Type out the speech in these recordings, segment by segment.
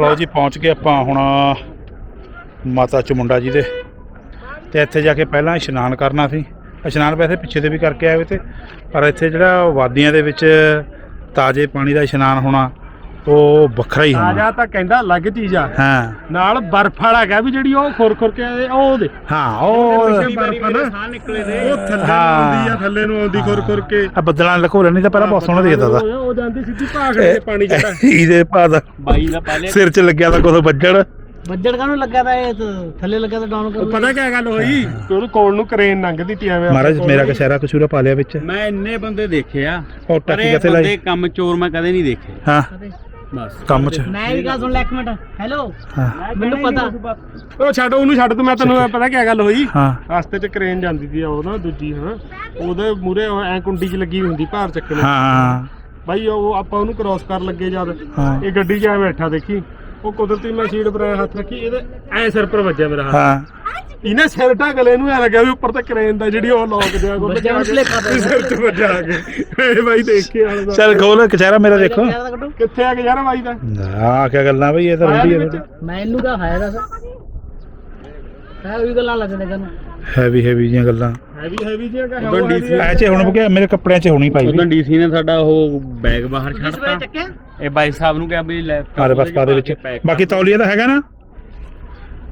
ਲਓ ਜੀ, ਪਹੁੰਚ ਗਏ ਆਪਾਂ ਹੁਣ ਮਾਤਾ ਚਮੁੰਡਾ ਜੀ ਦੇ। ਤੇ ਇੱਥੇ ਜਾ ਕੇ ਪਹਿਲਾਂ ਇਸ਼ਨਾਨ ਕਰਨਾ ਸੀ। ਇਸ਼ਨਾਨ ਵੈਸੇ ਪਿੱਛੇ ਦੇ ਵੀ ਕਰਕੇ ਆਏ ਹੋਏ ਤੇ, ਪਰ ਇੱਥੇ ਜਿਹੜਾ ਵਾਦੀਆਂ ਦੇ ਵਿੱਚ ਤਾਜ਼ੇ ਪਾਣੀ ਦਾ ਇਸ਼ਨਾਨ ਹੋਣਾ ਉਹ ਵੱਖਰਾ ਹੀ ਹੋਣਾ। ਤਾਜ਼ਾ ਤਾਂ ਕਹਿੰਦਾ ਅਲੱਗ ਚੀਜ਼ ਆ। ਹਾਂ। ਨਾਲ ਬਰਫ ਵਾਲਾ ਹੈਗਾ ਵੀ ਜਿਹੜੀ ਉਹ ਖੁਰ ਖੁਰ ਕੇ ਆਏ, ਉਹ ਦੇ। ਹਾਂ ਉਹ ਬਰਫ ਨਾ। ਸਾਹ ਨਿਕਲੇ ਨੇ। ਉਹ ਥੱਲੇ ਨੂੰ। ਆਉਂਦੀ ਆ ਥੱਲੇ ਨੂੰ ਆਉਂਦੀ ਖੁਰ ਖੁਰ ਕੇ। ਆ ਬੱਦਲਾਂ ਲਕੋ ਨਹੀਂ ਤਾਂ ਪਹਿਲਾਂ ਬਹੁਤ ਸੋਹਣਾ ਦਿਖਦਾ ਤਾ ਉਹ ਜਾਂਦੀ ਸਿੱਧੀ ਭਾਗ ਦੇ ਪਾਣੀ ਜਿਹੜਾ ਇਹਦੇ ਭਾਦਾ ਬਾਈ ਦਾ ਪਹਿਲੇ ਸਿਰ 'ਚ ਲੱਗਿਆ ਤਾਂ ਕੁਝ ਵੱਜਣ। ਵੱਜੜ ਕਾਹਨੂੰ ਲੱਗਾ ਤਾਂ ਇਹ? ਥੱਲੇ ਲੱਗਾ ਤਾਂ ਡਾਊਨ ਉਹ ਪਤਾ ਕੀ ਗੱਲ ਹੋਈ? ਉਹਨੂੰ ਕੋਲ ਨੂੰ ਕਰੇਨ ਲੰਘਦੀ ਤੀ ਐਵੇਂ ਮਹਾਰਾਜ ਮੇਰਾ ਕਸ਼ਹਿਰਾ ਕਸ਼ੂਰਾ ਪਾ ਲਿਆ ਵਿੱਚ। ਮੈਂ ਇੰਨੇ ਬੰਦੇ ਦੇਖੇ ਆ। ਪਰ ਟੱਕੀ ਇਹ ਬੰਦੇ ਕੰਮ ਚੋਰ ਮੈਂ ਕਦੇ ਨਹੀਂ ਦੇਖੇ। ਹਾਂ। ਬਸ। ਕੰਮ 'ਚ। ਮੈਂ ਵੀ ਗੱਲ ਸੁਣ ਲੈ ਇੱਕ ਮਿੰਟ। ਹੈਲੋ ਮੈਨੂੰ ਪਤਾ। ਉਹ ਛੱਡ ਉਹਨੂੰ ਛੱਡ ਤੂੰ ਮੈਂ ਤੈਨੂੰ ਪਤਾ ਕੀ ਗੱਲ ਹੋਈ? ਹਾਂ। ਰਸਤੇ 'ਚ ਕਰੇਨ ਜਾਂਦੀ ਸੀ ਉਹ ਨਾ ਦੂਜੀ ਹਾਂ। ਉਹਦੇ ਮੂਰੇ ਐ ਕੁੰਡੀ 'ਚ ਲੱਗੀ ਹੁੰਦੀ ਭਾਰ ਚੱਕਣ ਹਾਂ ਬਾਈ ਉਹ ਆਪਾਂ ਉਹਨੂੰ ਕ੍ਰਾਸ ਕਰਨ ਲੱਗੇ ਜਦ। ਇਹ ਗੱਡੀ 'ਚ ਐ ਬੈਠਾ ਦੇਖੀ। ਉਹ ਕੁਦਰਤੀ ਮੈਂ ਸੀਟ ਪਰ ਹੱਥ ਰੱਖੀ ਇਹਦੇ ਐ ਸਿਰ ਪਰ ਵੱਜਿਆ ਮੇਰਾ ਹੱਥ। ਹਾਂ। ਇਹਨੇ ਸਿਰ ਢੱਕ ਲਿਆ ਇਹਨੂੰ ਐ ਲੱਗਿਆ ਵੀ ਉੱਪਰ ਤੇ ਕਰੇਨ ਦਾ ਜਿਹੜੀ ਉਹ ਲੋਕ ਦਿਆ ਕੋਲ ਲੇਖਾ ਤੇ। ਸਿਰ ਵੱਜਾ ਕੇ। ਇਹ ਬਾਈ ਦੇਖ ਕੇ ਆਲਾ ਦਾ ਚੱਲ ਖੋਲ ਕਚਹਿਰਾ ਮੇਰਾ ਦੇਖੋ। ਕਿੱਥੇ ਆ ਕੇ ਯਾਰ ਬਾਈ ਦਾ? ਆ ਕੀ ਗੱਲਾਂ ਬਈ ਇਹ ਤਾਂ ਰੰਡੀ ਹੈ ਮੈਂ ਇਹਨੂੰ ਕਹਾ ਹੈ ਦੱਸ। ਹੈ ਵੀ ਗੱਲਾਂ ਲੱਗਦੇ ਕਰਨ। ਹੈਵੀ ਹੈਵੀ ਜੀਆਂ ਗੱਲਾਂ। ਹੈਵੀ ਹੈਵੀ ਜਿਹਾ ਕਾ ਉਦੋਂ DC ਐ ਚ ਹੁਣ ਬਗਿਆ ਮੇਰੇ ਕੱਪੜਿਆਂ 'ਚ ਹੋਣੀ ਪਾਈ ਉਦੋਂ ਡੀਸੀ ਨੇ ਸਾਡਾ ਉਹ ਬੈਗ ਬਾਹਰ ਛੱਡਤਾ। ਇਹ ਬਾਈ ਸਾਹਿਬ ਨੂੰ ਕਿਹਾ ਵੀ ਲੈਪਟਾਪ ਮਾਰੇ ਬਸ ਪਾ ਦੇ ਵਿੱਚ। ਬਾਕੀ ਤੌਲੀਆ ਤਾਂ ਹੈਗਾ ਨਾ?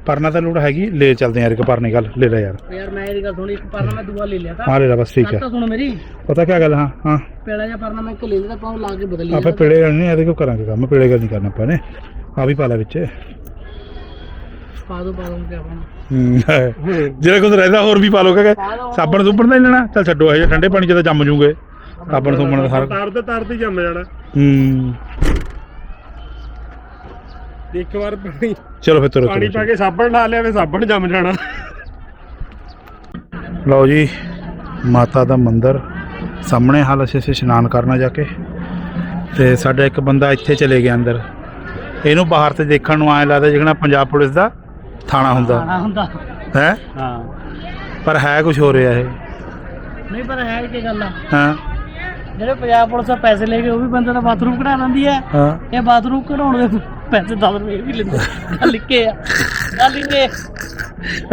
ਪਰਨਾ ਤਾਂ ਲੋੜ ਹੈਗੀ ਲੈ ਚੱਲਦੇ ਯਾਰ ਇੱਕ ਪਰਨੇ ਗੱਲ ਲੈ ਲੈ ਯਾਰ। ਯਾਰ ਮੈਂ ਇਹਦੀ ਗੱਲ ਸੁਣੀ ਇੱਕ ਪਰਨਾ ਮੈਂ ਦੂਆ ਲੈ ਲਿਆ ਤਾਂ। ਹਾਂ ਲੈ ਲੈ ਬਸ ਠੀਕ ਹੈ। ਤਾਂ ਸੁਣ ਮੇਰੀ। ਪਤਾ ਕੀ ਗੱਲ ਹਾਂ ਹਾਂ। ਪੇੜਾ ਜਿਹਾ ਪਰਨਾ ਮੈਂ ਇੱਕ ਲੈ ਲਿਆ ਤਾਂ ਪਾਉ ਲਾ ਕੇ ਬਦਲੀ ਆਪੇ ਪੇੜੇ ਗੱਲ ਨਹੀਂ ਇਹਦੇ ਕੋ ਕਰਾਂਗੇ ਕੰਮ ਪੇੜੇ ਗੱਲ ਨਹੀਂ ਕਰਨਾ ਆਪਾਂ ਨੇ। ਆ ਵੀ ਪਾ ਲੈ ਵਿੱਚ। ਪਾ ਦੋ ਪਾ ਦੋ ਕਿਆ ਪਾਣਾ ਹੂੰ ਜਿਹੜਾ ਕੁਝ ਰਹਿੰਦਾ ਹੋਰ ਵੀ ਪਾ ਲੋ ਕਹੇ ਸਾਬਣ ਸੁਬਣ ਦਾ ਹੀ ਲੈਣਾ। ਚੱਲ ਛੱਡੋ ਇਹ ਠੰਡੇ ਪਾਣੀ 'ਚ ਤਾਂ ਜੰਮ ਜੂਗੇ। ਸਾਬਣ ਸੁਬਣ ਦਾ ਸਾਰਾ ਤਾਰ ਤੇ ਤਾਰ ਤੇ ਹੀ ਜੰਮ ਜਾਣਾ। ਹੂੰ। ਇੱਕ ਵਾਰ ਪਾਣੀ ਚਲੋ ਫਿਰ ਤੁਰੋ ਪਾਣੀ ਪਾ ਕੇ ਸਾਬਣ ਲਾ ਲਿਆ ਵੇ ਸਾਬਣ ਜੰਮ ਜਾਣਾ। ਲਓ ਜੀ ਮਾਤਾ ਦਾ ਮੰਦਿਰ ਸਾਹਮਣੇ ਹਾਲ ਅਸੀਂ ਇਸ਼ਨਾਨ ਕਰਨਾ ਜਾ ਕੇ। ਤੇ ਸਾਡਾ ਇੱਕ ਬੰਦਾ ਇੱਥੇ ਚਲੇ ਗਿਆ ਅੰਦਰ। ਇਹਨੂੰ ਬਾਹਰ ਤੇ ਦੇਖਣ ਨੂੰ ਐਂ ਲੱਗਦਾ ਜਿਵੇਂ ਪੰਜਾਬ ਪੁਲਿਸ ਦਾ ਥਾਣਾ ਹੁੰਦਾ। ਖਾਣਾ ਹੁੰਦਾ। ਹੈ? ਹਾਂ। ਪਰ ਹੈ ਕੁਝ ਹੋ ਰਿਹਾ ਇਹ। ਨਹੀਂ ਪਰ ਹੈ ਕੀ ਗੱਲ ਆ? ਹਾਂ? ਜਿਹੜੇ ਪੰਜਾਬ ਪੁਲਿਸ ਆ ਪੈਸੇ ਲੈ ਕੇ ਉਹ ਵੀ ਬੰਦੇ ਦਾ ਬਾਥਰੂਮ ਕਢਾ ਲੈਂਦੀ ਹੈ। ਹਾਂ। ਇਹ ਬਾਥਰੂਮ ਕਢਾਉਣ ਦੇ ਪੈਸੇ 10 ਰੁਪਏ ਵੀ ਲੈਂਦੇ ਗੱਲ ਲਿਖੇ ਆ। ਗੱਲ ਲਿਖੇ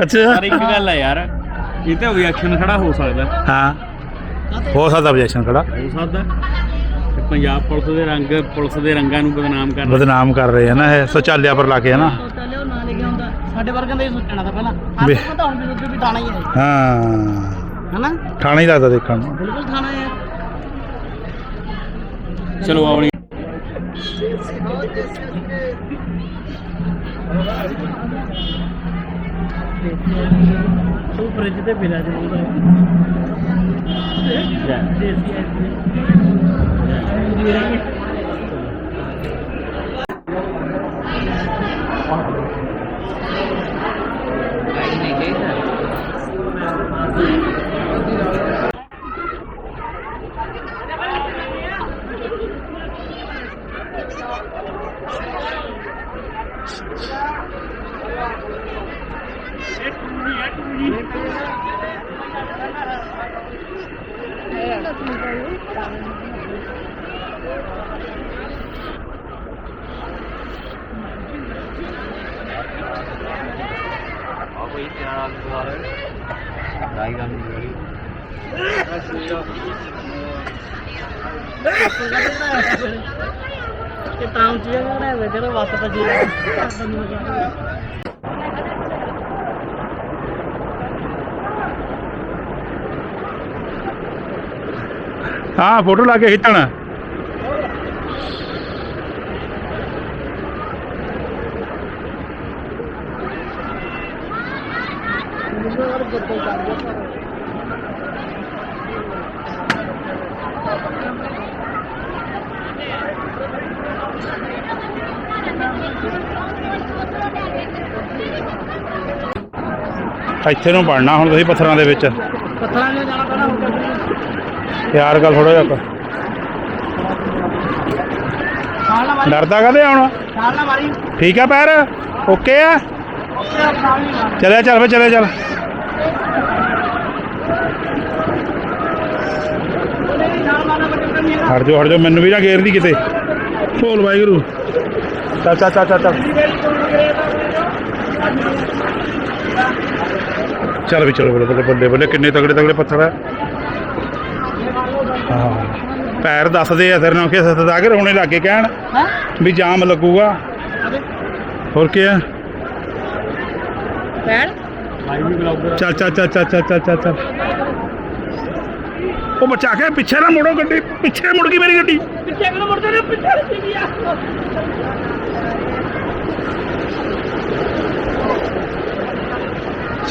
ਅੱਛਾ। ਪਰ ਇੱਕ ਗੱਲ ਆ ਯਾਰ ਇਹ ਤੇ ਰਿਐਕਸ਼ਨ ਖੜਾ ਹੋ ਸਕਦਾ। ਹਾਂ। ਹੋ ਸਕਦਾ objection ਖੜਾ। ਹੋ ਸਕਦਾ। ਤੇ ਪੰਜਾਬ ਪੁਲਿਸ ਦੇ ਰੰਗ ਪੁਲਿਸ ਦੇ ਰੰਗਾਂ ਨੂੰ ਬਦਨਾਮ ਕਰਨਾ ਬਦਨਾਮ ਕਰ ਰਹੇ ਆ ਨਾ ਇਹ ਸ਼ੌਚਾਲਿਆ ਪਰ ਲਾ ਕੇ ਹੈ ਨਾ। ਸੋਚਾ ਲਿਓ ਨਾ ਲੈ ਕੇ ਆਉਂਦਾ। ਸਾਡੇ ਵਰਗਾਂ ਦਾ ਹੀ ਸੋਚਣਾ ਤਾਂ ਪਹਿਲਾਂ। ਵੇ- ਆਪਾਂ ਤਾਂ ਹੁਣ ਵੀ ਉੱਤੇ ਵੀ ਥਾਣਾ ਹੀ ਹੈ ਹਾਂ। ਹਨਾ? ਥਾਣਾ ਹੀ ਲੱਗਦਾ ਦੇਖਣ ਨੂੰ। ਬਿਲਕੁਲ ਥਾਣਾ ਹੈ ਚਲੋ ਆਪਣੀ ਤੂੰ ਫ੍ਰਿਜ ਤੇ ਪਿਲਾ ਜਰੂਰ। ਦੇਸੀ ਇਹ ਤਾਂ ਉੱਚੀ ਜਗ੍ਹਾ ਨਾ ਹੋਵੇ ਜਿਹੜਾ ਇੱਥੇ ਨੂੰ ਪੜਨਾ ਹੁਣ ਤੁਸੀਂ ਪੱਥਰਾਂ ਦੇ ਵਿੱਚ। ਪੱਥਰਾਂ ਦੇ ਜਾਣਾ ਪੈਣਾ ਯਾਰ ਗੱਲ ਥੋੜਾ ਜਿਹਾ ਡਰਦਾ ਕਦੇ ਹੁਣ? ਠੀਕ ਆ ਪੈਰ? ਓਕੇ ਆ? ਚਲੇ ਚੱਲ ਫੇ ਚਲੇ ਚੱਲ। ਹਟ ਜਾ ਹਟ ਜਾ ਮੈਨੂੰ ਵੀ ਨਾ ਗੇਰ ਦੀ ਕਿਤੇ। ਢੋਲ ਵਾਹਿਗੁਰੂ। ਚੱਲ ਚੱਲ ਚੱਲ ਚੱਲ ਚੱਲ ਵੀ ਚਲੋ ਬੱਲੇ ਬੱਲੇ ਬੱਲੇ ਕਿੰਨੇ ਤਗੜੇ ਤਗੜੇ ਪੱਥਰ ਆ। ਪੈਰ ਦੱਸਦੇ ਆ ਸਿਰ ਨਾਲ ਕਿ ਸੱਤ ਦਾਗਰ ਹੁਣੇ ਲੱਗੇ ਕਹਿਣ ਵੀ ਜਾਮ ਲੱਗੂਗਾ। ਹੋਰ ਕੀ ਆ? ਪੈਰ? ਚੱਲ ਚੱਲ ਚੱਲ ਚੱਲ ਚੱਲ ਚੱਲ ਚੱਲ। ਉਹ ਬਚਾ ਕੇ ਪਿੱਛੇ ਨਾ ਮੁੜੋ ਗੱਡੀ ਪਿੱਛੇ ਮੁੜ ਗਈ ਮੇਰੀ ਗੱਡੀ। ਪਿੱਛੇ ਕਿਉਂ ਮੁੜਦੇ ਨੇ? ਪਿੱਛੇ ਰੱਖੀ ਗਿਆ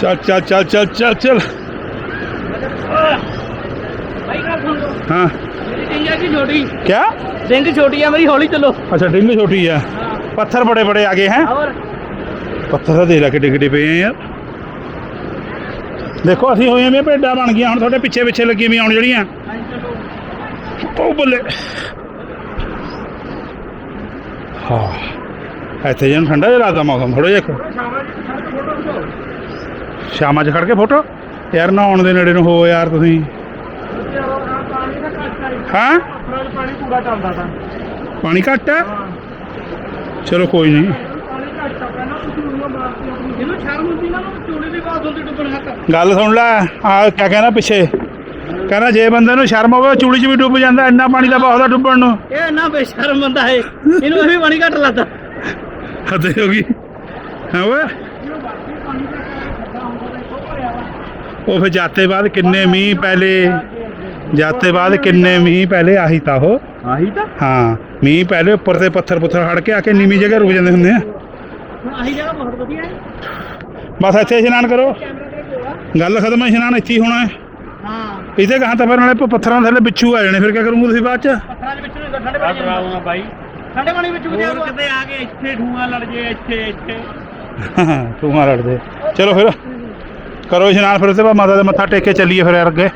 ਚੱਲ ਚੱਲ ਚੱਲ ਚੱਲ ਚੱਲ ਚੱਲ। ਭਾਈ ਗੱਲ ਸੁਣ ਲਓ। ਹਾਂ। ਮੇਰੀ ਟਿੰਗਾ ਕੀ ਛੋਟੀ? ਕਿਆ? ਰਿੰਗ ਛੋਟੀ ਆ ਮੇਰੀ ਹੌਲੀ ਚੱਲੋ। ਅੱਛਾ ਡਿੰਗ ਛੋਟੀ ਆ। ਪੱਥਰ ਬੜੇ ਬੜੇ ਆ ਗਏ ਹੋਰ? ਪੱਥਰ ਤਾਂ ਦੇ ਲਾ ਕੇ ਡਿੱਗਦੇ ਪਏ ਆ ਯਾਰ। ਦੇਖੋ ਅਸੀਂ ਹੋਏ ਵੇਂ ਭੇਡਾਂ ਬਣ ਗਈਆਂ ਹੁਣ ਤੁਹਾਡੇ ਪਿੱਛੇ ਪਿੱਛੇ ਲੱਗੀਆਂ ਵੀ ਆਉਣ ਜਿਹੜੀਆਂ। ਉਹ ਬੱਲੇ। ਹਾਂ। ਇੱਥੇ ਜਨ ਠੰਡਾ ਜਿਹਾ ਲੱਗਦਾ ਮੌਸਮ ਥੋੜਾ ਜਿਹਾ ਸ਼ਾਮਾਂ 'ਚ ਖੜ ਕੇ ਫੋਟੋ? ਯਾਰ ਨਹਾਉਣ ਦੇ ਨੇੜੇ ਨੂੰ ਹੋ ਯਾਰ ਤੁਸੀਂ। ਹਾਂ? ਪਾਣੀ ਪੂਰਾ ਚੱਲਦਾ ਤਾਂ ਪਾਣੀ ਘੱਟ ਹੈ? ਚਲੋ ਕੋਈ ਨਹੀਂ। ਨਾ ਗੱਲ ਸੁਣ ਲੈ ਆ ਕਿਆ ਕਹਿੰਦਾ ਪਿੱਛੇ? ਕਹਿੰਦਾ ਜੇ ਬੰਦੇ ਨੂੰ ਸ਼ਰਮ ਹੋਵੇ ਚੂੜੀ 'ਚ ਵੀ ਡੁੱਬ ਜਾਂਦਾ ਇੰਨਾ ਪਾਣੀ ਦਾ ਬਹੁਤ ਆ ਡੁੱਬਣ ਨੂੰ। ਇਹ ਇੰਨਾ ਬੇਸ਼ਰਮ ਬੰਦਾ ਹੈ ਇਹਨੂੰ ਇਹ ਵੀ ਪਾਣੀ ਘੱਟ ਲੱਗਦਾ। ਹੱਦੇ ਹੋ ਗਈ। ਹਾਂ ਓਏ? ਉਹ ਫਿਰ ਜਾਤੇ ਬਾਅਦ ਕਿੰਨੇ ਮੀਂਹ ਪਹਿਲੇ ਜਾਤੇ ਬਾਅਦ ਕਿੰਨੇ ਮੀਂਹ ਪਹਿਲੇ ਆਹੀ ਤਾਂ ਉਹ। ਆਹੀ ਤਾਂ? ਹਾਂ ਮੀਂਹ ਪਹਿਲੇ ਉੱਪਰ ਤੇ ਪੱਥਰ ਪੁੱਥਰ ਹੜ ਕੇ ਆ ਕੇ ਨੀਵੀਂ ਜਗ੍ਹਾ ਰੁਕ ਜਾਂਦੇ ਹੁੰਦੇ ਆ। ਆਹੀ ਜਗ੍ਹਾ ਬਹੁਤ ਵਧੀਆ ਹੈ। ਬਸ ਇੱਥੇ ਇਸ਼ਨਾਨ ਕਰੋ। ਗੱਲ ਖਤਮ ਹੈ ਇਸ਼ਨਾਨ ਇੱਥੇ ਹੀ ਹੋਣਾ ਹੈ। ਹਾਂ। ਇੱਥੇ ਕਹਾਂ ਤਾਂ ਫਿਰ ਨਾਲੇ ਪ- ਪੱਥਰਾਂ ਥੱਲੇ ਬਿੱਛੂ ਆ ਜਾਣੇ ਫਿਰ ਕੀ ਕਰੂੰਗੇ ਤੁਸੀਂ ਬਾਅਦ ਚ? ਪੱਥਰਾਂ ਦੇ ਵਿੱਚ ਨੂੰ ਠੰਡੇ ਪਾਣੀ ਕਰਾ ਦੂੰਗਾ ਬਾਈ। ਠੰਡੇ ਪਾਣੀ ਵਿੱਚ ਹੋਰ ਕਿਤੇ ਆ ਕੇ ਇੱਥੇ ਠੂਆ ਲੜ ਜੇ ਇੱਥੇ ਇੱਥੇ। ਤੂੰ ਮਾਰ ਲੜਦੇ। ਚਲੋ ਫਿਰ। ਕਰੋ ਇਸ਼ਨਾਨ ਫਿਰ ਉਸੇ ਬਾਅਦ ਮਾਤਾ ਦੇ ਮੱਥਾ ਟੇਕ ਕੇ ਚੱਲੀਏ ਫਿਰ ਅੱਗੇ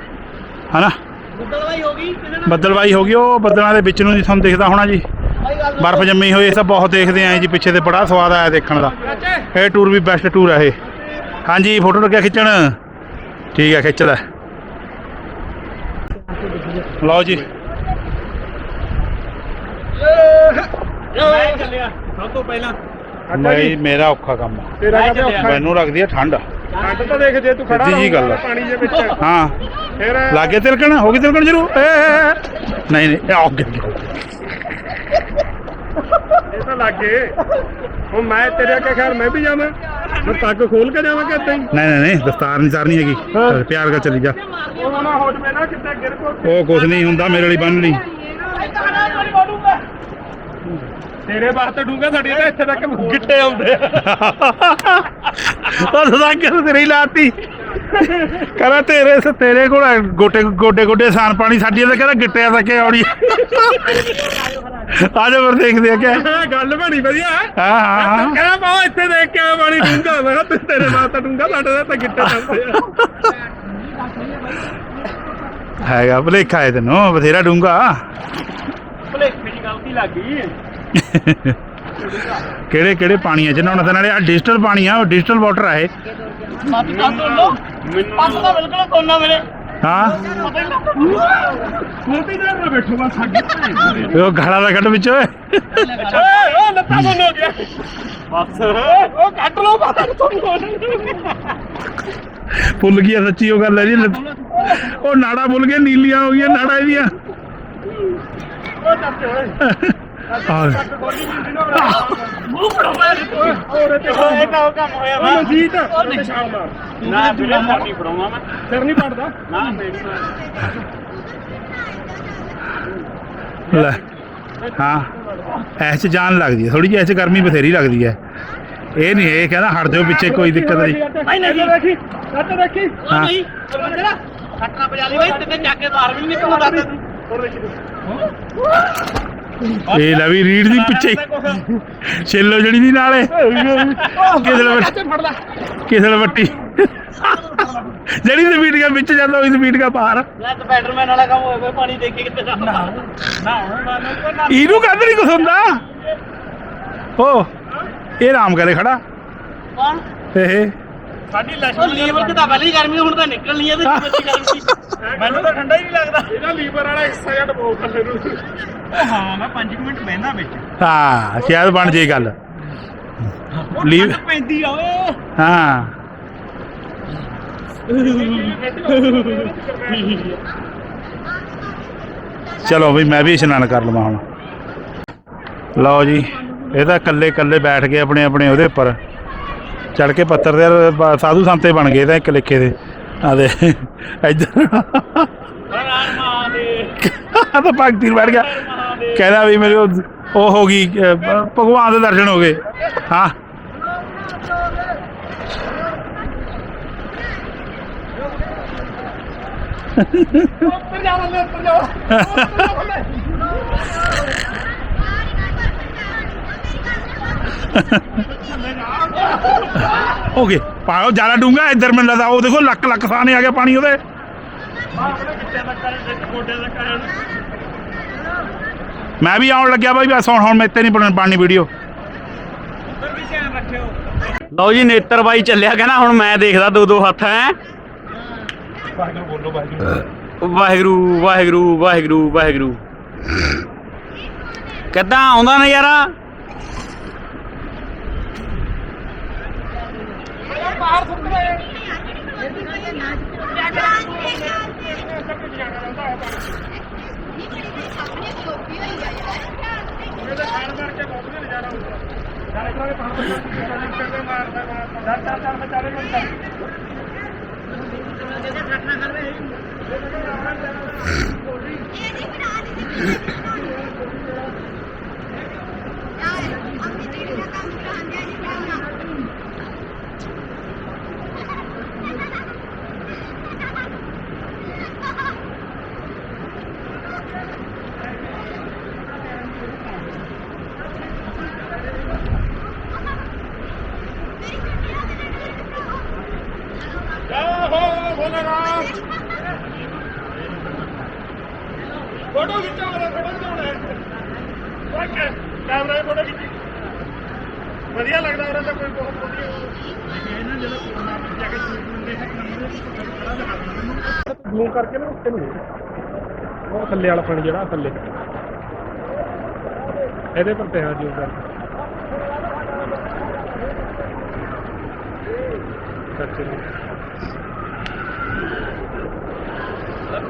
ਹਨਾ? ਬੁੱਧਲਵਾਈ ਹੋ ਗਈ ਬੱਦਲਵਾਈ ਹੋ ਗਈ ਉਹ ਬੱਦਲਾਂ ਦੇ ਵਿੱਚ ਨੂੰ ਜੀ ਤੁਹਾਨੂੰ ਦਿਖਦਾ ਹੋਣਾ ਜੀ। ਬਰਫ਼ ਜੰਮੀ ਹੋਈ ਇਹ ਤਾਂ ਬਹੁਤ ਦੇਖਦੇ ਆਂ ਜੀ ਪਿੱਛੇ ਤੇ ਬੜਾ ਸਵਾਦ ਆਇਆ ਦੇਖਣ ਦਾ। ਇਹ ਟੂਰ ਵੀ ਬੈਸਟ ਟੂਰ ਹੈ ਇਹ। ਹਾਂਜੀ ਫੋਟੋ ਲੱਗਿਆ ਖਿੱਚਣ? ਠੀਕ ਹੈ ਖਿੱਚ ਲੈ। ਲਓ ਜੀ। ਮੈਂ ਚੱਲਿਆ। ਸਭ ਤੋਂ ਪਹਿਲਾਂ। ਮੈਂ ਮੇਰਾ ਔਖਾ ਕੰਮ ਆ। ਤੇਰਾ ਮੈਂ ਕਦੇ ਚੱਲਿਆ। ਔਖਾ? ਮੈਨੂੰ ਲੱਗਦੀ ਹੈ ਠੰਡ ਠੰਡ ਤਾਂ ਦੇਖ ਜੇ ਤੂੰ ਖੜਾ ਸਿੱਧੀ ਜਿਹੀ ਗੱਲ ਰਹੂੰਗਾ ਆ। ਪਾਣੀ ਦੇ ਵਿੱਚ ਹਾਂ ਫਿਰ ਲਾਗੇ ਤਿਲਕਣ ਹੋ ਗਈ ਤਿਲਕਣ ਜਰੂ ਏ, ਏ, ਏ। ਨਹੀਂ ਨਹੀਂ ਇਹ ਅੱਗੇ ਇਹ ਤਾਂ ਲੱਗੇ ਹੁਣ ਮੈਂ ਤੇਰੇ ਅੱਗੇ ਖੈਰ ਮੈਂ ਵੀ ਜਾਵਾਂ ਮੈਂ ਪੱਗ ਖੋਲ ਕੇ ਜਾਵਾਂ ਕਿ ਏਦਾਂ ਹੀ ਨਹੀਂ ਨਹੀਂ ਨਹੀਂ ਦਸਤਾਰ ਨਹੀਂ ਸਾਰਨੀ ਹੈਗੀ ਚੱਲ, ਪਿਆਰ ਕਰ ਚਲੀ ਜਾ ਉਹ ਨਾ ਹੋ ਜਵੇ ਨਾ ਕਿਤੇ ਗਿਰ ਕੋ ਉਹ ਕੁਛ ਨਹੀਂ ਹੁੰਦਾ ਮੇਰੇ ਲਈ ਬੰਨ ਲਈ ਤੇਰੇ ਵਾਸਤੇ ਡੂੰਗਾ ਸਾਡੀ ਤਾਂ ਇੱਥੇ ਤੱਕ ਗਿੱਟੇ ਆਉਂਦੇ ਆ। ਉਹ ਸਦਾ ਕਿ ਤੇਰੀ ਲਾਤੀ। ਕਹਿੰਦਾ ਤੇਰੇ ਸ ਤੇਰੇ ਕੋਲ ਹੈ ਗੋਟੇ ਗੋਡੇ ਗੋਡੇ ਸਾਨ ਪਾਣੀ ਸਾਡੀ ਤਾਂ ਕਹਿੰਦਾ ਗਿੱਟਿਆਂ ਤੱਕ ਹੀ ਆਉਣੀ। ਆ ਜਾ ਫਿਰ ਦੇਖਦੇ ਆ ਕਿ ਹਾਂ ਗੱਲ ਬਣੀ ਵਧੀਆ। ਹਾਂ ਹਾਂ ਹਾਂ। ਕਹਿੰਦਾ ਪਾਓ ਇੱਥੇ ਦੇਖ ਕੇ ਆ ਪਾਣੀ ਡੂੰਗਾ ਮੈਂ ਕਿਹਾ ਤੇ ਤੇਰੇ ਵਾਸਤੇ ਡੂੰਗਾ ਸਾਡੇ ਤਾਂ ਗਿੱਟੇ ਆਉਂਦੇ ਆ। ਹੈਗਾ ਭਲੇਖਾ ਹੈ ਤੈਨੂੰ ਬਥੇਰਾ ਡੂੰਗਾ ਭਲੇਖੇ ਦੀ ਗਲਤੀ ਲੱਗ ਗਈ। ਕਿਹੜੇ ਕਿਹੜੇ ਪਾਣੀਆਂ ਚ ਨਹਾਉਣਾ ਤੇ ਨਾਲੇ ਆ ਡਿਜੀਟਲ ਪਾਣੀ ਆ ਉਹ ਡਿਜੀਟਲ ਵਾਟਰ ਆ ਇਹ। ਮੱਤ ਤਾਂ ਸੁਣ ਲਓ ਪੱਤ ਤਾਂ ਬਿਲਕੁਲ ਕੋਨਾ ਮੇਰੇ। ਹਾਂ? ਮੋਟੀ ਦੇਰ ਨਾਲ ਬੈਠੋ ਬਸ ਸਾਡੀ ਉਹ ਗਾਲਾ ਦਾ ਕੱਢ ਵਿੱਚ ਓਏ। ਓਏ ਉਹ ਲੱਤਾਂ ਬੰਨ ਹੋ ਗਿਆ ਬਸ। ਉਹ ਕੱਟ ਲਓ ਬਾਤ ਤੁਹਾਨੂੰ ਭੁੱਲ ਗਿਆ ਸੱਚੀ ਉਹ ਗੱਲ ਹੈ ਜੀ। ਉਹ ਨਾੜਾ ਭੁੱਲ ਗਏ ਨੀਲੀਆਂ ਹੋ ਗਈਆਂ ਨਾੜਾ ਇਹਦੀਆਂ। ਉਹ ਚੱਪ ਓਏ ਆ ਹੋਰ ਤੇ ਇਹ ਤਾਂ ਉਹ ਕੰਮ ਹੋਇਆ ਵਾ ਉਹ ਜੀਤ ਉਹ ਛਾਲ ਮਾਰ ਨਾ ਵੀਰੇ ਸਿਰ ਨਹੀਂ ਫੜਾਉਣਾ ਮੈਂ ਸਿਰ ਨਹੀਂ ਪੜਦਾ ਨਾ ਮੇਰੀ ਲੈ। ਹਾਂ। ਐਸ ਚ ਜਾਨ ਲੱਗਦੀ ਹੈ। ਥੋੜੀ ਜਿਹੀ ਐਸ ਚ ਗਰਮੀ ਬਥੇਰੀ ਲੱਗਦੀ ਹੈ। ਇਹ ਨਹੀਂ ਇਹ ਕਹਿੰਦਾ ਹਟ ਜਾਓ ਪਿੱਛੇ ਕੋਈ ਦਿੱਕਤ ਨਹੀਂ। ਨਹੀਂ ਨਹੀਂ। ਦੇਖੀ ਕੱਟ ਦੇਖੀ। ਉਹ ਹਾਂ। ਨਹੀਂ ਜਿਹੜਾ ਖੱਟਣਾ ਪਜਾ ਲਈ। ਬਈ ਤੇ ਜਾ ਕੇ ਤਾਰ ਵੀ ਨਹੀਂ ਪਾਉਂਦਾ ਹੋਰ ਦੇਖੀ। ਇਹ ਲੈ ਵੀ ਰੀੜ ਦੀ ਪਿੱਛੇ। ਛਿੱਲੋ ਜੜੀ ਦੀ ਨਾਲੇ। ਕਿਸੇ ਚਾਚੇ ਫੜ ਲੈ ਕਿਸੇ ਨੇ ਵੱਟੀ। ਜਿਹੜੀ ਸਪੀਡ ਕਾ ਵਿੱਚ ਜਾਂਦਾ ਉਹ ਸਪੀਡ ਕਾ ਬਾਹਰ। ਲੈ ਸਪਾਈਡਰਮੈਨ ਵਾਲਾ ਕੰਮ ਪਿਆ ਪਾਣੀ ਦੇਖ ਕੇ ਕਿੱਥੇ ਜਾਂਦਾ ਨਾ। ਇਹਨੂੰ ਕਦ ਨਹੀਂ ਕੁਛ ਹੁੰਦਾ। ਓ ਇਹ ਆਰਾਮ ਕਰੇ ਖੜਾ। ਕੌਣ? ਇਹ। ਸਾਡੀ ਉਹ ਲక్ష్ਮੀ ਲੀਵਰ ਚ ਤਾਂ ਪਹਿਲੀ ਗਰਮੀ ਹੁਣ ਤਾਂ ਨਿਕਲਣੀ ਹੈ ਤੇ ਕਿੱਥੇ ਗਰਮੀ। ਮੈਨੂੰ ਤਾਂ ਠੰਡਾ ਹੀ ਨਹੀਂ ਲੱਗਦਾ। ਇਹਦਾ ਲੀਵਰ ਵਾਲਾ ਹਿੱਸਾ ਜੱਟ ਬਹੁਤ ਥੱਲੇ ਨੂੰ ਉਹ ਹਾਂ ਮੈਂ 5 ਮਿੰਟ ਬਹਿੰਦਾ ਵਿੱਚ। ਹਾਂ ਸ਼ਾਇਦ ਬਣ ਜੇ ਗੱਲ। ਲੀਵ ਪੈਂਦੀ ਆ ਓਏ। ਹਾਂ। ਚਲੋ ਵੀ ਮੈਂ ਵੀ ਇਸ਼ਨਾਨ ਕਰ ਲਵਾਂ ਹੁਣ। ਲਓ ਜੀ ਇਹ ਤਾਂ ਇਕੱਲੇ ਇਕੱਲੇ ਬੈਠ ਕੇ ਆਪਣੇ ਆਪਣੇ ਉਹਦੇ ਉੱਪਰ। ਚੜ ਕੇ ਪੱਤਰ ਦੇ ਸਾਧੂ ਸੰਤੇ ਬਣ ਗਏ ਤਾਂ ਇੱਕ ਲਿਖੇ ਦੇ। ਆ ਦੇ, ਇੱਧਰ। ਆ ਤਾਂ ਭਗਤੀ ਨੂੰ ਬੈਠ ਗਿਆ। ਕਹਿੰਦਾ ਵੀ ਮੇਰੇ ਉਹ ਹੋ ਗਈ ਭਗਵਾਨ ਦੇ ਦਰਸ਼ਨ ਹੋ ਗਏ। ਹਾਂ। ਉੱਪਰ ਜਾ ਬੱਲੇ ਉੱਪਰ ਜਾ ਗਏ। ਪਾਓ ਜ਼ਿਆਦਾ ਡੂੰਗਾ ਇੱਧਰ ਮੈਨੂੰ ਲੱਗਦਾ ਉਹ ਦੇਖੋ ਲੱਕ ਲੱਕ ਸਾਨੇ ਆ ਗਿਆ ਪਾਣੀ ਉਹਦੇ। ਮੈਂ ਵੀ ਆਉਣ ਲੱਗਿਆ ਬਾਈ ਬਸ ਹੁਣ ਹੁਣ ਮੇਤੇ ਨਹੀਂ ਬਣਨੀ ਵੀਡੀਓ। ਲਓ ਜੀ ਨੇਤਰ ਬਾਈ ਚੱਲਿਆ ਕਹਿੰਦਾ ਹੁਣ ਮੈਂ ਦੇਖਦਾ ਦੋ ਦੋ ਹੱਥ ਹੈ। ਵਾਹਿਗੁਰੂ ਬੋਲੋ ਵਾਹਿਗੁਰੂ। ਵਾਹਿਗੁਰੂ ਵਾਹਿਗੁਰੂ ਵਾਹਿਗੁਰੂ ਵਾਹਿਗੁਰੂ। ਕਿੱਦਾਂ ਆਉਂਦਾ ਨਜ਼ਾਰਾ? ਬਾਹਰ ਸੁੱਟ ਦੇ ਇਹਦੇ ਖਾਣ ਮਾਰ ਕੇ ਬਹੁਤ ਨਜ਼ਾਰਾ ਹੁੰਦਾ ਯਾਰ ਇਤਨਾ ਦੇ ਪਾਣੀ ਕਰਦੇ ਮਾਰਦਾ ਮਾਰਦਾ ਚਾਰ ਚਾਰ ਬਚਾਰੇ ਮਿੰਟ ਹੋ ਬੋਲੇਗਾ ਫੋਟੋ ਖਿੱਚੋ ਉਹਦਾ ਫੋਟੋ ਖਿਚਾਉਣਾ ਓਏ ਕੈਮਰਾ 'ਚ ਫੋਟੋ ਖਿੱਚੀ। ਵਧੀਆ ਲੱਗਦਾ ਉਹਦਾ ਤਾਂ ਕੋਈ ਬਹੁਤ ਵਧੀਆ। ਇਹਨਾਂ ਜਦੋਂ ਕੋਰੋਨਾ ਜਾ ਕੇ ਸ਼ੂਟ ਹੁੰਦੇ ਹੈ ਜ਼ੂਮ ਕਰਕੇ ਨਾ ਉੱਤੇ ਨੂੰ। ਉਹ ਥੱਲੇ ਵਾਲਾ ਪਾਣੀ ਜਿਹੜਾ, ਥੱਲੇ। ਇਹਦੇ ਪਰ ਪਿਆ ਜੂਮ ਕਰਕੇ ਸੱਚੇ ਬਾਏ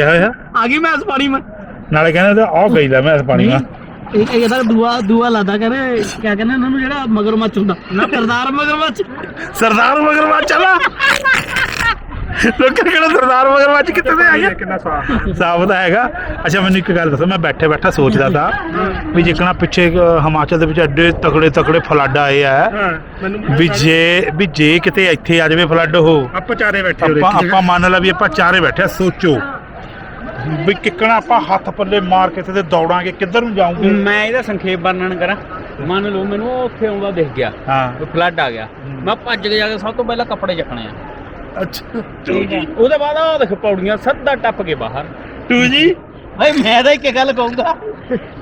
ਕੀ ਹੋਇਆ? ਆ ਗਈ ਮੈਂ ਇਸ ਪਾਣੀ ਮੈਂ। ਨਾਲੇ ਕਹਿੰਦੇ ਆ ਗਈ ਲੈ ਮੈਂ ਇਸ ਪਾਣੀ ਨਾਲ। ਇੱਕ ਇਹਦਾ ਦੂਆ ਦੂਆ ਲਾਦਾ ਕਹਿੰਦੇ ਕਿਆ ਕਹਿੰਦੇ ਇਹਨਾਂ ਨੂੰ ਜਿਹੜਾ ਮਗਰਮੱਛ ਹੁੰਦਾ। ਨਾ ਸਰਦਾਰ ਮਗਰਮੱਛ। ਸਰਦਾਰ ਮਗਰਮੱਛ ਚਲਾ ਲੋਕਾਂ ਕਹਿੰਦਾ ਸਰਦਾਰ ਮਗਰਮੱਛ ਕਿੱਥੇ ਤੇ ਆਇਆ ਕਿੰਨਾ ਸਾਫ਼ ਸਾਫ਼ ਤਾਂ ਹੈਗਾ। ਅੱਛਾ ਮੈਨੂੰ ਇੱਕ ਗੱਲ ਦੱਸੋ ਮੈਂ ਬੈਠੇ ਬੈਠਾ ਸੋਚਦਾ ਤਾ ਵੀ ਜਿੱਕਣਾ ਪਿੱਛੇ ਅ, ਹਿਮਾਚਲ ਦੇ ਵਿੱਚ ਐਡੇ ਤਕੜੇ ਤਕੜੇ ਫਲੱਡ ਆਏ ਆ ਵੀ ਜੇ ਵੀ ਜੇ ਕਿਤੇ ਇੱਥੇ ਆ ਜਾਵੇ ਫਲੱਡ ਉਹ। ਆਪਾਂ ਚਾਰੇ ਬੈਠੇ ਆਪਾਂ ਆਪਾਂ ਮੰਨ ਲਾ ਵੀ ਆਪਾਂ ਚਾਰੇ ਬੈਠੇ ਆ, ਸੋਚੋ। ਵੀ ਕਿੱਕਣਾ ਆਪਾਂ ਹੱਥ ਪੱਲੇ ਮਾਰ ਕੇ ਤੇ ਦੌੜਾਂਗੇ ਕਿੱਧਰ ਨੂੰ ਜਾਵਾਂਗੇ ਮੈਂ ਇਹਦਾ ਸੰਖੇਪ ਵਰਣਨ ਕਰਾਂ। ਮੰਨ ਲਓ ਮੈਨੂੰ ਉਹ ਉੱਥੇ ਆਉਂਦਾ ਦਿਖ ਗਿਆ ਹਾਂ। ਫਲੱਡ ਆ ਗਿਆ। ਮੈਂ ਭੱਜ ਕੇ ਜਾ ਕੇ ਸਭ ਤੋਂ ਪਹਿਲਾਂ ਕੱਪੜੇ ਚੱਕਣੇ ਆ। ਅੱਛਾ। ਉਹਦੇ ਬਾਅਦ ਉਹ ਦੇਖ ਪੌੜੀਆਂ ਸਿੱਧਾ ਟੱਪ ਕੇ ਬਾਹਰ। ਤੂੰ ਜੀ? ਭਾਈ ਮੈਂ ਤਾਂ ਇੱਕ ਗੱਲ ਕਹੂੰਗਾ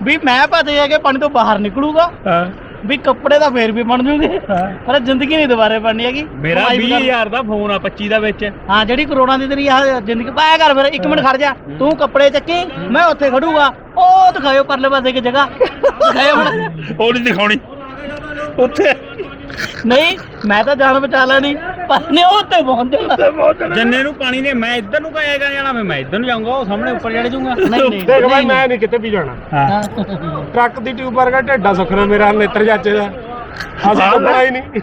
ਵੀ ਮੈਂ ਭੱਜ ਜਾ ਕੇ ਪਾਣੀ ਤੋਂ ਬਾਹਰ ਨਿਕਲੂਗਾ। ਹਾਂ। ਵੀ ਕੱਪੜੇ ਤਾਂ ਫੇਰ ਵੀ ਬਣ ਜੂਗੇ। ਪਰ ਜ਼ਿੰਦਗੀ ਨਹੀਂ ਦੁਬਾਰੇ ਬਣਨੀ ਹੈਗੀ। ਮੇਰਾ ਕਮਾਈ ਵੀ ਕਰ- 20000 ਦਾ ਫੋਨ ਆ 25 ਦਾ ਵਿੱਚ। ਹਾਂ ਜਿਹੜੀ ਕਰੋਨਾ ਦੀ ਤੇਰੀ ਆ ਜ਼ਿੰਦਗੀ ਪਾਇਆ ਕਰ ਫਿਰ ਇੱਕ ਮਿੰਟ ਖੜ ਜਾ। ਤੂੰ ਕੱਪੜੇ ਚੱਕੀ ਮੈਂ ਉੱਥੇ ਖੜੂਗਾ। ਉਹ ਦਿਖਾਇਓ ਪਰਲੇ ਪਾਸੇ ਕੀ ਜਗ੍ਹਾ। ਦਿਖਾਇਓ ਹੁਣ। ਉਹ ਨਹੀਂ ਦਿਖਾਉਣੀ। ਉੱਥੇ। ਨਹੀਂ ਮੈਂ ਤਾਂ ਜਾਨ ਬਚਾ ਲੈਣੀ ਪਰ ਨੇ ਉਹ ਉੱਤੇ ਪਹੁੰਚ ਜਾਣਾ ਜੰਨੇ ਨੂੰ ਪਾਣੀ ਦੇ ਮੈਂ ਇੱਧਰ ਨੂੰ ਕਾਇਆ ਜਾਣਾ ਮੈਂ ਮੈਂ ਇੱਧਰ ਨੂੰ ਜਾਊਂਗਾ ਉਹ ਸਾਹਮਣੇ ਉੱਪਰ ਚੜ ਜਾਊਂਗਾ। ਨਹੀਂ ਨਹੀਂ ਦੇਖ ਭਾਈ ਮੈਂ ਨਹੀਂ ਕਿਤੇ ਵੀ ਜਾਣਾ। ਹਾਂ। ਹਾਂ। ਟਰੱਕ ਦੀ ਟਿਊਬ ਵਰਗਾ ਢੱਡਾ ਸੁਖਣਾ ਮੇਰਾ ਨੇਤਰ ਚਾਚੇ ਦਾ। ਅਸੀਂ ਤਾਂ ਬੜਾ ਹੀ ਨਹੀਂ।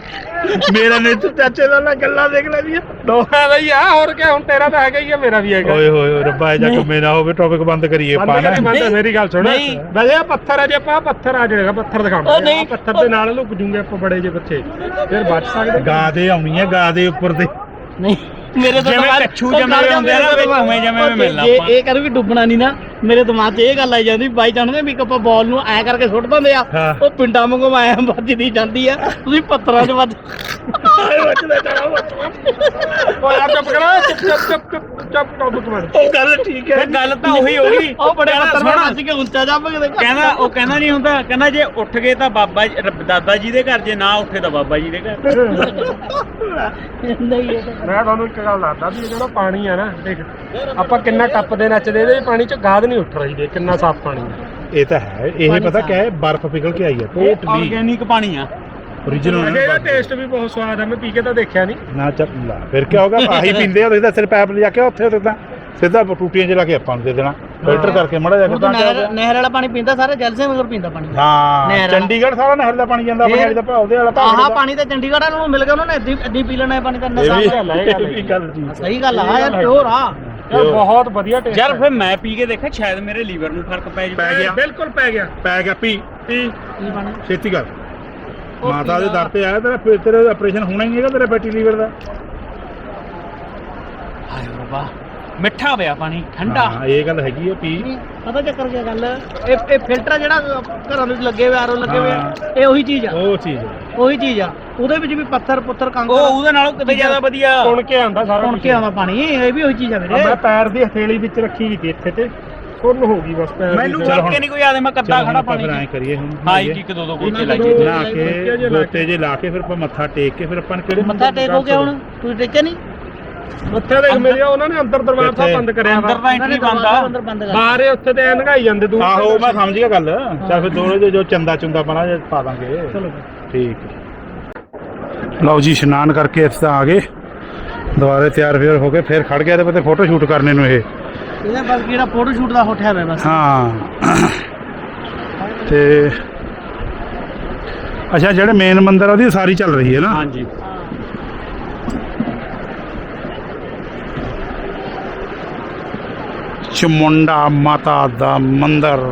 ਮੇਰਾ ਨੇ ਤੂੰ ਚਾਚੇ ਦਾ ਨਾ ਗੱਲਾਂ ਦੇਖ ਲੈ ਵੀ ਦੋਹਾਂ ਦਾ ਹੀ ਆ ਹੋਰ ਕੀ ਹੁਣ ਤੇਰਾ ਤਾਂ ਹੈਗਾ ਹੀ ਆ ਮੇਰਾ ਵੀ ਹੈਗਾ। ਓਏ ਹੋਏ ਹੋਏ ਰੱਬਾ ਇਹ ਜਾ ਕੇ ਮੇਰਾ ਹੋਵੇ ਟੌਪਿਕ ਬੰਦ ਕਰੀਏ ਬੰਦ ਪਾਣਾ ਕਰੀ ਬੰਦ। ਮੇਰੀ ਗੱਲ ਸੁਣ। ਨਹੀਂ। ਵੈਸੇ ਆ ਪੱਥਰ ਆ ਜੇ ਆਪਾਂ ਪੱਥਰ ਆ ਜਾਏਗਾ ਪੱਥਰ ਉਹ ਦਿਖਾਉਂਦੇ ਨਹੀਂ। ਆ ਪੱਥਰ ਦੇ ਨਾਲ ਲੁਕ ਜੂਗੇ ਆਪਾਂ ਬੜੇ ਜੇ ਬੱਚੇ। ਫਿਰ ਬਚ ਸਕਦੇ। ਗਾ ਦੇ ਆਉਣੀ ਹੈ ਗਾ ਦੇ ਉੱਪਰ ਦੇ ਨਹੀਂ ਮੇਰੇ ਤੋਂ ਜਿਵੇਂ ਦਿਮਾਗ- ਕੱਛੂ ਉਹ ਜੰਮੇ ਗੱਲ ਹੁੰਦੇ ਆ ਨਾ, ਮੇਰੇ ਤੋਂ ਉਵੇਂ ਜੰਮੇ ਉਹ ਮਿਲਣਾ ਜੇ ਆਪਾਂ। ਇਹ ਕਰ ਵੀ ਡੁੱਬਣਾ ਨਹੀਂ ਨਾ ਮੇਰੇ ਦਿਮਾਗ 'ਚ ਇਹ ਗੱਲ ਆਈ ਜਾਂਦੀ ਬਾਈ ਜਾਣਦੇ ਵੀ ਆਪਾਂ ਬਾਲ ਨੂੰ ਐ ਕਰਕੇ ਸੁੱਟ ਦਿੰਦੇ ਆ। ਹਾਂ। ਉਹ ਪਿੰਡਾਂ ਵਾਂਗੂ ਐ ਵੱਜਦੀ ਜਾਂਦੀ ਆ। ਤੁਸੀਂ ਪੱਥਰਾਂ 'ਚ ਵੱਜ ਵੱਜਦਾ ਜਾਣਾ ਓ ਯਾਰ ਚੁੱਪ ਕਰੋ ਚੁੱਪ ਚੁੱਪ ਚੁੱਪ ਚੁੱਪ ਚੁੱਪ ਟੌਪਿਕ ਮਾਰ ਉਹ ਗੱਲ ਠੀਕ ਫਿਰ ਗੱਲ ਤਾਂ ਉਹੀ ਹੋ ਗਈ। ਉਹ ਬੜੇ ਕਹਿੰਦਾ ਸੁਣ, ਵੱਜ ਕੇ ਉੱਚਾ ਉਹ ਕਹਿੰਦਾ ਨਹੀਂ ਹੁੰਦਾ। ਕਹਿੰਦਾ ਜੇ ਉੱਠ ਗਏ ਤਾਂ ਬਾਬਾ ਜੀ- ਰੱਬ- ਦਾਦਾ ਜੀ ਦੇ ਘਰ ਜੇ ਨਾ ਉੱਠੇ ਤਾਂ ਬਾਬਾ ਜੀ ਦੇ ਘਰ। ਨਹੀਂ ਮੈਂ ਤੁਹਾਨੂੰ ਇੱਕ ਗੱਲ ਦੱਸਦਾ ਵੀ ਇਹ ਜਿਹੜਾ ਪਾਣੀ ਆ ਨਾ ਦੇਖ ਆਪਾਂ ਕਿੰਨਾ ਟੱਪਦੇ ਨੱਚਦੇ ਇਹਦੇ ਪਾਣੀ ਚ ਗਾਦ ਨਹੀਂ ਉੱਠ ਰਹੀ ਦੇ ਕਿੰਨਾ ਸਾਫ਼ ਪਾਣੀ ਆ ਇਹ ਤਾਂ ਹੈ ਇਹ ਪਾਣੀ ਪਤਾ। ਕਿਆ ਹੈ ਬਰਫ਼ ਪਿਘਲ ਕੇ ਆਈ ਹੈ ਟੋਟਲੀ ਆਰਗੇਨਿਕ ਪਾਣੀ ਆ origignal ਅਜੇ ਇਹਦਾ ਹੈ ਟੇਸਟ ਵੀ ਬਹੁਤ ਸਵਾਦ ਆ ਮੈਂ ਪੀ ਕੇ ਤਾਂ ਦੇਖਿਆ ਨਹੀਂ ਨਾ ਚੱਲ ਲਾ ਫਿਰ ਕੀ ਹੋਗਾ ਆਹੀ ਪੀਂਦੇ ਆ ਤੁਸੀਂ ਤਾਂ ਸਿਰ ਪੈਪ ਲਿਜਾ ਕੇ ਉੱਥੇ ਤਾਂ ਸਿੱਧਾ ਟੂਟੀਆਂ 'ਚ ਲਾ ਕੇ ਆਪਾਂ ਨੂੰ ਦੇ ਦੇਣਾ ਫਿਲਟਰ ਕਰਕੇ ਮੜਾ ਜਾ ਕੇ ਤਾਂ ਨਹਿਰ। ਨਹਿਰ ਵਾਲਾ ਪਾਣੀ ਪੀਂਦਾ ਸਾਰੇ ਜਲਸੇ ਮਗਰ ਪੀਂਦਾ ਪਾਣੀ ਹਾਂ। ਚੰਡੀਗੜ੍ਹ ਸਾਰਾ ਨਹਿਰ ਦਾ ਪਾਣੀ ਜਾਂਦਾ ਆਪਣੇ? ਵਾਲੀ ਦਾ ਭਾਅ ਉਹਦੇ ਵਾਲਾ ਭਾਅ ਆਹ। ਪਾਣੀ ਤਾਂ ਚੰਡੀਗੜ੍ਹ ਵਾਲਿਆਂ ਨੂੰ ਮਿਲ ਗਿਆ ਉਹਨਾਂ ਨੇ ਹੀ ਪੀ ਲੈਣਾ ਪਾਣੀ ਤਾਂ ਹੈ। ਹੈ, ਜੀ ਸਹੀ ਗੱਲ ਆ ਯਾਰ ਪਿਓਰ ਆ ਯਾਰ ਬਹੁਤ ਵਧੀਆ ਟੇਸਟ ਯਾਰ ਫਿਰ ਮੈਂ ਪੀ ਕੇ ਦੇਖਿਆ ਸ਼ਾਇਦ ਮੇਰੇ ਲੀਵਰ ਨੂੰ ਫ਼ਰਕ ਪੈ ਪੈ ਜਾਵੇ ਗਿਆ। ਬਿਲਕੁਲ ਪੈ ਗਿਆ। ਪੈ ਗਿਆ। ਪੀ। ਪੀ। ਕੀ ਛੇਤੀ ਕਰ। ਮਾਤਾ ਦੇ। ਦਰ ਤੇ ਆਇਆ ਤੇਰਾ ਫਿਰ ਤੇਰਾ ਆਪਰੇਸ਼ਨ ਹੋਣਾ ਹੀ ਨਹੀਂ ਹੈਗਾ ਤੇਰੇ ਫੈਟੀ ਲੀਵਰ ਦਾ। ਹਾਏ ਰੱਬਾ। ਮਿੱਠਾ ਪਿਆ ਪਾਣੀ ਠੰਡਾ। ਹਾਂ ਇਹ ਗੱਲ ਹੈਗੀ ਆ ਪੀ ਪਤਾ ਚੱਕਰ ਕੀ ਗੱਲ? ਇਹ ਇਹ ਫਿਲਟਰ ਜਿਹੜਾ ਘਰਾਂ ਦੇ ਵਿੱਚ ਲੱਗੇ ਹੋਏ ਆਰੋ ਲੱਗੇ ਹੋਏ ਆ ਹਾਂ। ਇਹ ਉਹੀ ਚੀਜ਼ ਆ। ਉਹ ਚੀਜ਼ ਹੈ। ਉਹੀ ਚੀਜ਼ ਆ। ਉਹਦੇ ਵਿੱਚ ਵੀ ਪੱਥਰ ਪੁੱਥਰ ਉਹ ਕੰਕਰ ਉਹਦੇ ਨਾਲੋਂ ਕਿਤੇ ਜ਼ਿਆਦਾ ਵਧੀਆ। ਸੁਣ ਕੇ ਆਂਦਾ ਸਾਰਾ ਸੁਣ ਕੇ ਆਵਾ ਪਾਣੀ ਇਹ ਵੀ ਉਹੀ ਚੀਜ਼ ਆ ਆ ਵੀਰੇ ਮੈਂ ਪੈਰ ਦੀ ਹਥੇਲੀ ਵਿੱਚ ਰੱਖੀ ਹੋਈ ਸੀ ਇੱਥੇ ਤੇ ਸੁੰਨ ਹੋ ਗਈ ਬਸ ਪੈਰ ਦੀ ਮੈਨੂੰ ਹੁਣ। ਕਰਕੇ ਨਹੀਂ ਕੋਈ ਯਾਦ ਮੈਂ ਕੱਦਾ ਹੁਣ ਖੜਾ ਪਾਣੀ ਐਂ ਕਰੀਏ ਹੁਣ। ਹਾਂ ਨਹਾਈਏ। ਇੱਕ ਦੋ ਦੋ ਗੋਤੇ ਕੇ। ਜੇ ਲਾ ਗੋਤੇ ਜੇ ਲਾ ਕੇ ਫਿਰ ਆਪਾਂ ਮੱਥਾ ਟੇਕ ਕੇ ਫਿਰ ਆਪਾਂ ਨੇ ਕਿਹੜੇ ਮੱਥਾ ਟੇਕੋਗੇ ਹੁਣ ਤੁਸੀਂ ਟੇਕੇ ਨਹੀਂ? ਉੱਥੇ ਦੇਖ ਮੇਰੇ ਉਹਨਾਂ ਨੇ ਅੰਦਰ ਦਰਬਾਰ ਸਾਹਿਬ ਬੰਦ ਕਰਿਆ ਵਾ। ਅੰਦਰ ਤਾਂ ਐਂਟਰੀ ਬੰਦ ਦਰਵਾਜ਼ਾ ਆ ਅੰਦਰ ਬੰਦ ਕਰ ਬਾਹਰ ਇਹ ਉੱਥੇ ਤੇ ਐ ਨਗਾਈ ਜਾਂਦੇ ਦੂਰ ਆਹੋ ਮੈਂ ਸਮਝ ਗਿਆ ਗੱਲ। ਚੱਲ ਫਿਰ ਦੋਨੋਂ ਜੋ- ਜੋ ਚੰਦਾ ਚੁੰਦਾ ਬਣਾ ਜੇ ਪਾ ਦਾਂਗੇ। ਚਲੋ। ਠੀਕ। ਲਓ ਜੀ ਇਸ਼ਨਾਨ ਕਰਕੇ ਇਸ ਤਾਂ ਆ ਗਏ। ਦੁਬਾਰੇ ਤਿਆਰ ਫਿਰ ਹੋ ਕੇ ਫਿਰ ਖੜ ਗਿਆ ਤੇ ਪਤੇ ਫੋਟੋ ਸ਼ੂਟ ਕਰਨੇ ਨੂੰ ਇਹ। ਇਹਦਾ ਬਸ ਜਿਹੜਾ ਫੋਟੋ ਸ਼ੂਟ ਦਾ ਹੋਠਿਆ ਹੋਇਆ ਬਸ। ਹਾਂ। ਤੇ ਅੱਛਾ ਜਿਹੜੇ ਮੇਨ ਮੰਦਿਰ ਆ ਉਹਦੀ ਸਾਰੀ ਚੱਲ ਰਹੀ ਹੈ ਨਾ? ਹਾਂਜੀ। ਚਮੁੰਡਾ ਮਾਤਾ ਦਾ ਮੰਦਿਰ।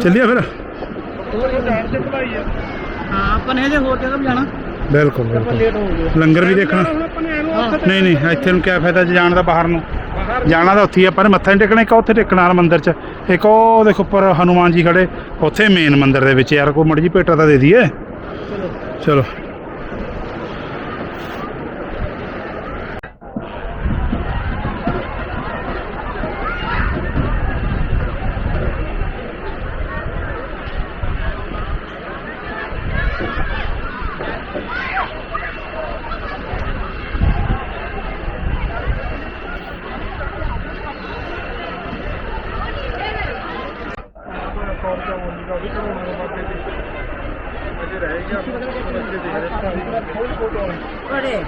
ਚੱਲੀਏ ਫਿਰ? ਹਾਂ ਆਪਾਂ ਨੇ ਹਜੇ ਹੋਰ ਜਗ੍ਹਾ ਵੀ ਜਾਣਾ। ਬਿਲਕੁਲ ਬਿਲਕੁਲ। ਲੰਗਰ ਵੀ ਦੇਖਣਾ। ਨਹੀਂ ਨਹੀਂ ਇੱਥੇ ਨੂੰ ਕਿਆ ਫਾਇਦਾ ਜੇ ਜਾਣ ਦਾ ਬਾਹਰ ਨੂੰ। ਜਾਣਾ ਤਾਂ ਉੱਥੇ ਹੀ ਆ, ਆਪਾਂ ਨੇ ਮੱਥਾ ਨਹੀਂ ਟੇਕਣਾ ਇੱਕ ਉੱਥੇ ਟੇਕਣਾ ਵਾਲਾ ਮੰਦਿਰ 'ਚ। ਇੱਕ ਉਹ ਦੇਖੋ ਉੱਪਰ ਹਨੂਮਾਨ ਜੀ ਖੜੇ ਉੱਥੇ ਮੇਨ ਮੰਦਿਰ ਦੇ ਵਿੱਚ। ਯਾਰ ਕੋਈ ਮੜੀ ਜੀ ਭੇਟਾ ਤਾਂ ਦੇ ਦਈਏ। ਚਲੋ। Hey,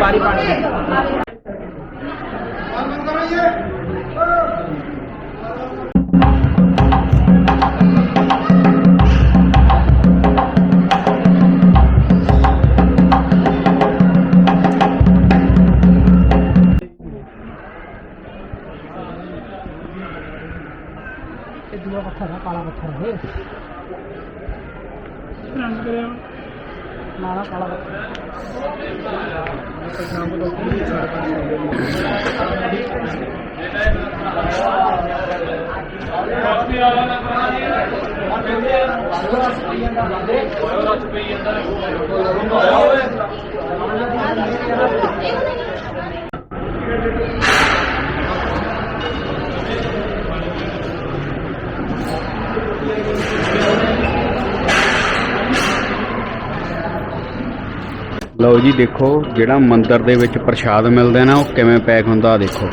ਪਾਰੀ ਪਾਣੀ ਲਓ ਜੀ ਦੇਖੋ, ਜਿਹੜਾ ਮੰਦਿਰ ਦੇ ਵਿੱਚ ਪ੍ਰਸ਼ਾਦ ਮਿਲਦਾ ਨਾ, ਉਹ ਕਿਵੇਂ ਪੈਕ ਹੁੰਦਾ ਦੇਖੋ।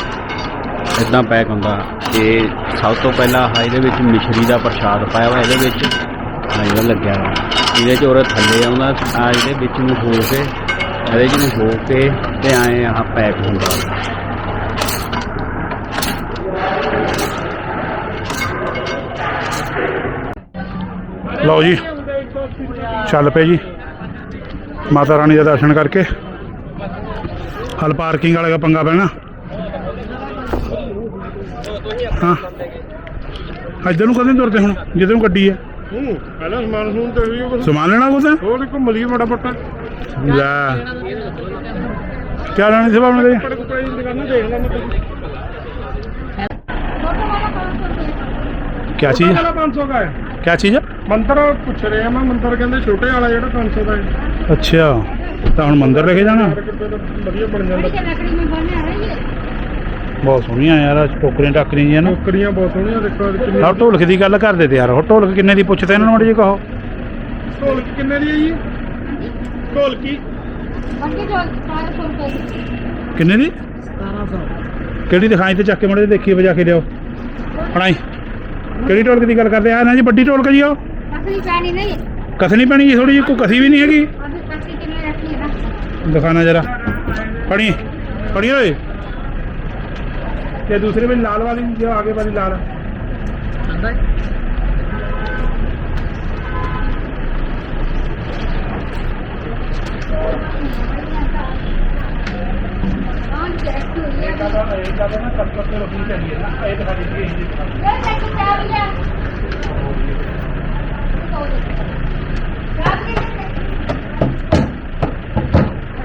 ਇਦਾਂ ਪੈਕ ਹੁੰਦਾ। ਤੇ ਸਭ ਤੋਂ ਪਹਿਲਾਂ ਆਹ ਇਹਦੇ ਵਿੱਚ ਮਿਸ਼ਰੀ ਦਾ ਪ੍ਰਸ਼ਾਦ ਪਾਇਆ ਹੋਇਆ, ਇਹਦੇ ਵਿੱਚ ਆਹ ਲੱਗਿਆ ਹੋਇਆ। ਇਹਦੇ 'ਚ ਉਹ ਥੱਲੇ ਆਉਂਦਾ ਆ ਇਹਦੇ ਵਿੱਚ ਨੂੰ ਹੋ ਕੇ, ਇਹਦੇ 'ਚ ਨੂੰ ਹੋ ਕੇ ਤੇ ਆਏ ਆਹ ਪੈਕ ਹੁੰਦਾ। ਲਓ ਜੀ, ਚੱਲ ਪਏ ਜੀ। ਮਾਤਾ ਰਾਣੀ ਦੇ ਦਰਸ਼ਨ ਕਰਕੇ। ਹਲ ਪਾਰਕਿੰਗ ਵਾਲੇ ਦਾ ਪੰਗਾ ਪੈਣਾ। ਹਾਂ। ਇੱਧਰ ਨੂੰ ਕਦੇ ਤੁਰਦੇ ਹੁਣ ਜਿੱਧਰ ਨੂੰ ਗੱਡੀ ਹੈ। ਹੂੰ ਪਹਿਲਾਂ ਸਮਾਨ ਸਮੂਨ ਤੇ ਵੀ ਉਹ ਸਮਾਨ ਲੈਣਾ ਕੋਤਾ ਹੋਰ ਘੁੰਮ ਲਈ ਮਾੜਾ ਮੋਟਾ ਲੈ। ਕੀ ਲੈਣੀ ਸੀ ਬਾਬਾ ਚੀਜ਼? ਹੈ। ਕਿਆ ਚੀਜ਼? ਹੈ ਮੰਦਰ ਪੁੱਛ ਰਹੇ ਆ ਮੈਂ ਮੰਦਰ ਕਹਿੰਦੇ ਛੋਟੇ ਵਾਲਾ ਜਿਹੜਾ 500 ਦਾ ਹੈ। ਅੱਛਾ ਤਾਂ ਹੁਣ ਮੰਦਰ ਲੈ ਕੇ ਜਾਣਾ? ਵਧੀਆ ਬਣ ਜਾਂਦਾ। ਬਹੁਤ ਸੋਹਣੀਆਂ ਯਾਰ ਆਹ ਟੋਕਰੀਆਂ ਟੱਕਰੀਆਂ ਜੀਆਂ ਨਾ। ਟੋਕਰੀਆਂ ਬਹੁਤ ਸੋਹਣੀਆਂ ਦੇਖੋ ਇਹਦੇ ਕਿੰਨੀ ਸਭ ਢੋਲਕ ਦੀ ਗੱਲ ਕਰਦੇ ਤੇ ਯਾਰ ਹੋਰ ਢੋਲਕ ਕਿੰਨੇ ਦੀ ਪੁੱਛਦੇ ਇਹਨਾਂ ਨੂੰ ਮਾੜੀ ਜੀ ਕਹੋ। ਢੋਲਕ ਕਿੰਨੇ ਦੀ ਹੈ ਜੀ? ਢੋਲਕੀ ਅੱਗੇ ਜੋ 1700 ਰੁਪਏ ਕਿੰਨੇ ਦੀ? 1700 ਕਿਹੜੀ ਦਿਖਾਈ ਤੇ ਚੱਕ ਕੇ ਮੜੇ ਦੇਖੀਏ ਵਜਾ ਕੇ ਲਿਓ ਫੜਾਈ ਕਿਹੜੀ ਢੋਲਕ ਦੀ ਗੱਲ ਕਰਦੇ ਆ? ਨਾ ਜੀ ਵੱਡੀ ਢੋਲਕ ਜੀ ਉਹ। ਅਸਲੀ ਪੈਣੀ ਨਹੀਂ। ਕਸਣੀ ਪੈਣੀ ਜੀ ਥੋੜੀ ਜਿਹੀ ਕੋਈ ਕਸੀ ਵੀ ਨਹੀਂ ਹੈਗੀ। ਅਸੀਂ ਪੈਸੇ ਦਿਖਾਣਾ ਜਰਾ। ਫੜੀ। ਫੜੀ ਓਏ। क्या दूसरे में लाल वाली जो आगे वाली लाल है।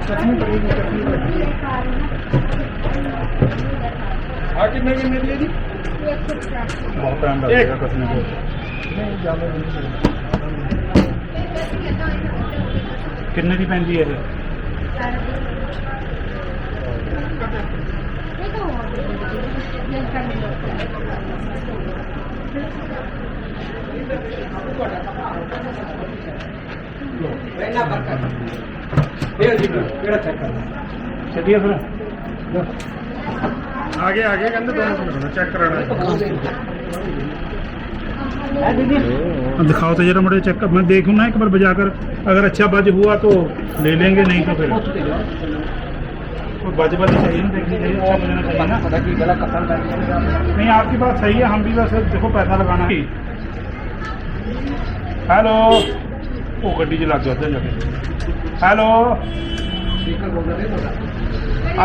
चटनी पड़ेगी चटनी पड़ेगी ਆ ਕਿੰਨੇ ਕਿੰਨੇ ਦੀ ਹੈ ਜੀ? ਬਹੁਤ ਟਾਈਮ ਲੱਗੇਗਾ ਕਸਣੀ ਕੋ ਕਿੰਨੇ ਦੀ ਪੈਂਦੀ ਹੈ ਇਹ? ਚੱਲੀਏ ਫਿਰ ਆਗੇ ਆਗੇ ਕਹਿੰਦੇ आगे आगे कहते दोनों चेक कराना। दिखाओ तो जरा मुझे चेक मैं देखू ना एक बार बजाकर, अगर अच्छा बज हुआ तो ले लेंगे, नहीं तो फिर। बज बज अच्छा चाहिए नहीं, आपकी बात सही है, हम भी बस देखो पैसा लगाना है। हेलो। ओ, गड्डी चला गया उधर जाके। हेलो।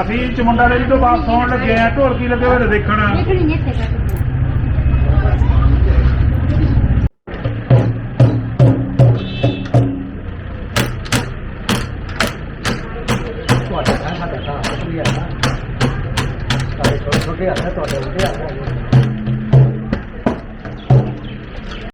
ਅਸੀਂ ਚਮੁੰਡਾ ਡੇਰੀ ਤੋਂ ਵਾਪਸ ਆਉਣ ਲੱਗੇ ਆ ਢੋਲਕੀ ਲੱਗੇ ਹੋਏ ਦੇਖਣ।